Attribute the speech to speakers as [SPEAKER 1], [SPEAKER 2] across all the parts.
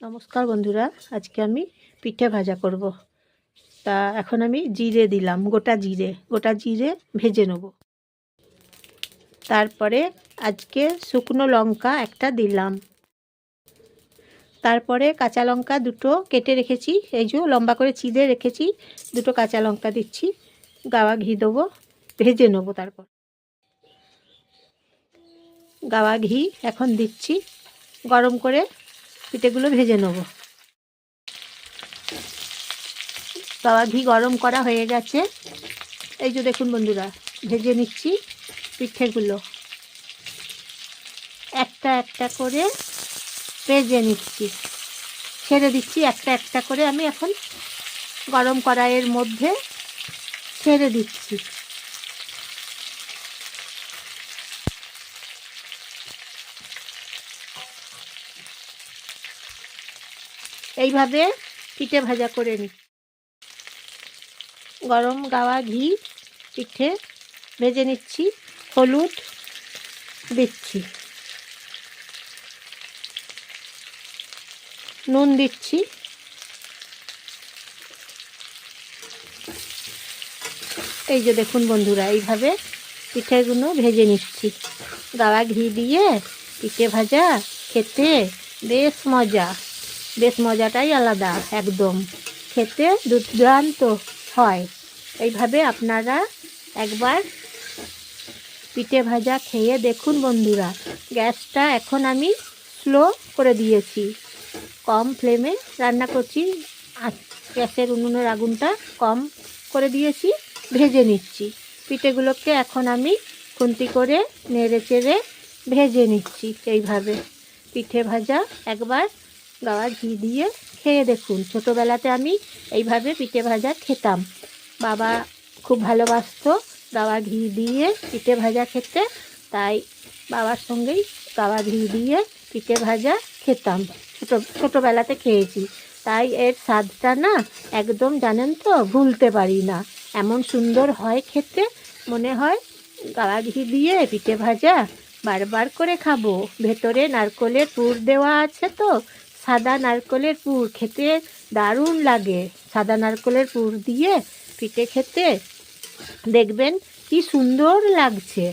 [SPEAKER 1] নমস্কার বন্ধুরা, আজকে আমি পিঠে ভাজা করব। তা এখন আমি জিরে দিলাম, গোটা জিরে গোটা জিরে ভেজে নেব। তারপরে আজকে শুকনো লঙ্কা একটা দিলাম। তারপরে কাঁচা লঙ্কা দুটো কেটে রেখেছি, এই যে লম্বা করে চিড়ে রেখেছি, দুটো কাঁচা লঙ্কা দিচ্ছি, গাওয়া ঘি দেবো, ভেজে নেব তারপর। গাওয়া ঘি এখন দিচ্ছি, গরম করে পিঠেগুলো ভেজে নেব। তাওয়া ঘি গরম করা হয়ে গেছে। এই যে দেখুন বন্ধুরা, ভেজে নিচ্ছি পিঠেগুলো। একটা একটা করে ভেজে নিচ্ছি। ছেড়ে দিচ্ছি একটা একটা করে। আমি এখন গরম কড়াইয়ের মধ্যে ছেড়ে দিচ্ছি। এইভাবে পিঠে ভাজা করে নিই গরম গাওয়া ঘি পিঠে ভেজে নিচ্ছি, হলুদ দিচ্ছি। নুন দিচ্ছি। এই যে দেখুন বন্ধুরা, এইভাবে পিঠেগুলো ভেজে নিচ্ছি। গাওয়া ঘি দিয়ে পিঠে ভাজা খেতে বেশ মজা। বেশ মজাটাই আলাদা, একদম। খেতে দুর্দান্ত হয়। এইভাবে আপনারা একবার পিঠে ভাজা খেয়ে দেখুন বন্ধুরা। গ্যাসটা এখন আমি স্লো করে দিয়েছি। কম ফ্লেমে রান্না করছি। গ্যাসের উনুনের আগুনটা কম করে দিয়েছি, ভেজে নিচ্ছি। পিঠেগুলোকে এখন আমি খুন্তি করে নেড়ে চেড়ে ভেজে নিচ্ছি এইভাবে। পিঠে ভাজা একবার গাওয়া ঘি দিয়ে খেয়ে দেখুন। ছোটোবেলাতে আমি এইভাবে পিঠে ভাজা খেতাম। বাবা খুব ভালোবাসতো গাওয়া ঘি দিয়ে পিঠে ভাজা খেতে, তাই বাবার সঙ্গেই গাওয়া ঘি দিয়ে পিঠে ভাজা খেতাম। ছোটো, ছোটোবেলাতে খেয়েছি। তাই এর স্বাদটা না একদম জানেন তো ভুলতে পারি না। এমন সুন্দর হয় খেতে, মনে হয় গাওয়া ঘি দিয়ে পিঠে ভাজা বারবার করে খাব। ভেতরে নারকলের পুর দেওয়া আছে তো সাদা নারকলের পুর খেতে দারুণ লাগে। সাদা নারকলের পুর দিয়ে পিঠে খেতে দেখবেন কি সুন্দর লাগছে,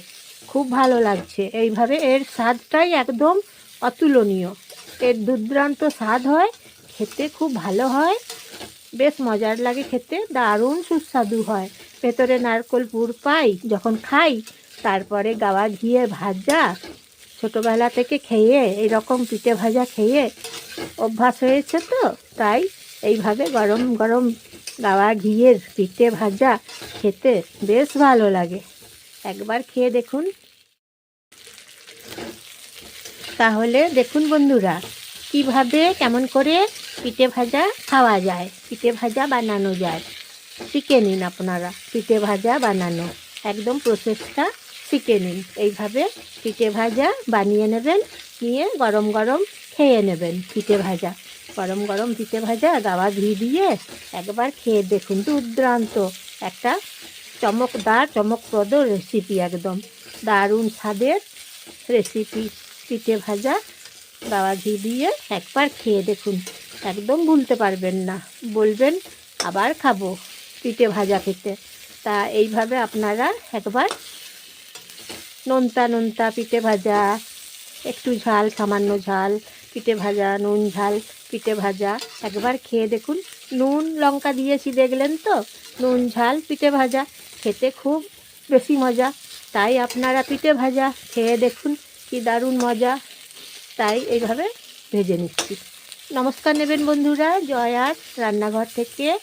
[SPEAKER 1] খুব ভালো লাগছে। এইভাবে এর স্বাদটাই একদম অতুলনীয়। এর দুর্দান্ত স্বাদ হয়, খেতে খুব ভালো হয়, বেশ মজার লাগে খেতে, দারুণ সুস্বাদু হয়। ভেতরে নারকল পুর পাই, যখন খাই, তারপরে গাওয়া ঘিয়ে ভাজা, ছোটোবেলা থেকে খেয়ে, এরকম পিঠে ভাজা খেয়ে অভ্যাস হয়েছে তো, তাই এইভাবে গরম গরম গাওয়া ঘিয়ের পিঠে ভাজা খেতে বেশ ভালো লাগে। একবার খেয়ে দেখুন। তাহলে দেখুন বন্ধুরা, কীভাবে কেমন করে পিঠে ভাজা খাওয়া যায়, পিঠে ভাজা বানানো যায়। শিখে নিন আপনারা, পিঠে ভাজা বানানো। একদম প্রসেসটা শিখে নিন। এইভাবে পিঠে ভাজা বানিয়ে নেবেন, নিয়ে গরম গরম খেয়ে নেবেন পিঠে ভাজা। গরম গরম পিঠে ভাজা গাওয়া ঘি দিয়ে একবার খেয়ে দেখুন দুর্দান্ত। একটা চমকদার, চমকপ্রদ রেসিপি একদম। দারুণ স্বাদের রেসিপি পিঠে ভাজা গাওয়া ঘি দিয়ে একবার খেয়ে দেখুন। একদম ভুলতে পারবেন না। বলবেন, আবার খাব পিঠে ভাজা খেতে। তা এইভাবে আপনারা একবার নোনতা নোনতা পিঠে ভাজা, একটু ঝাল, সামান্য ঝাল পিঠে ভাজা, নুন ঝাল, পিঠে ভাজা। একবার খেয়ে দেখুন, নুন লঙ্কা দিয়েছি দেখলেন তো? নুন ঝাল, পিঠে ভাজা। খেতে খুব বেশি মজা। তাই আপনারা পিঠে ভাজা খেয়ে দেখুন, কি দারুণ মজা। তাই এইভাবে ভেজে নিচ্ছি। নমস্কার নেবেন বন্ধুরা, জয় আর রান্নাঘর থেকে।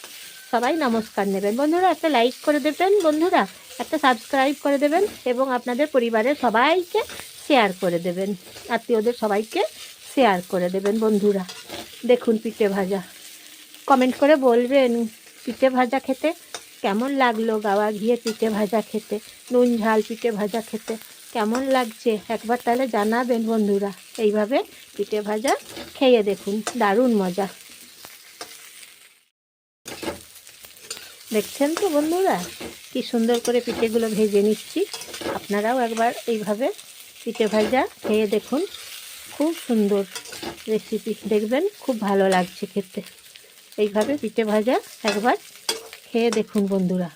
[SPEAKER 1] সবাই নমস্কার নেবেন। বন্ধুরা, একটা লাইক করে দেবেন। বন্ধুরা, একটা সাবস্ক্রাইব করে দেবেন এবং আপনাদের পরিবারের সবাইকে শেয়ার করে দেবেন। আত্মীয়দের সবাইকে শেয়ার করে দেবেন বন্ধুরা। দেখুন পিঠে ভাজা। কমেন্ট করে বলবেন, পিঠে ভাজা খেতে কেমন লাগল? গাওয়া ঘিয়ে পিঠে ভাজা খেতে, নুন ঝাল পিঠে ভাজা খেতে কেমন লাগছে? একবার তাহলে জানাবেন বন্ধুরা। এইভাবে পিঠে ভাজা খেয়ে দেখুন, দারুণ মজা। দেখছেন তো বন্ধুরা? কি সুন্দর করে পিঠেগুলো ভেজে নিচ্ছি। আপনারাও একবার এইভাবে পিঠে ভাজা খেয়ে দেখুন। খুব সুন্দর রেসিপি দেখবেন খুব ভালো লাগছে খেতে। এইভাবে পিঠে ভাজা একবার, খেয়ে দেখুন বন্ধুরা।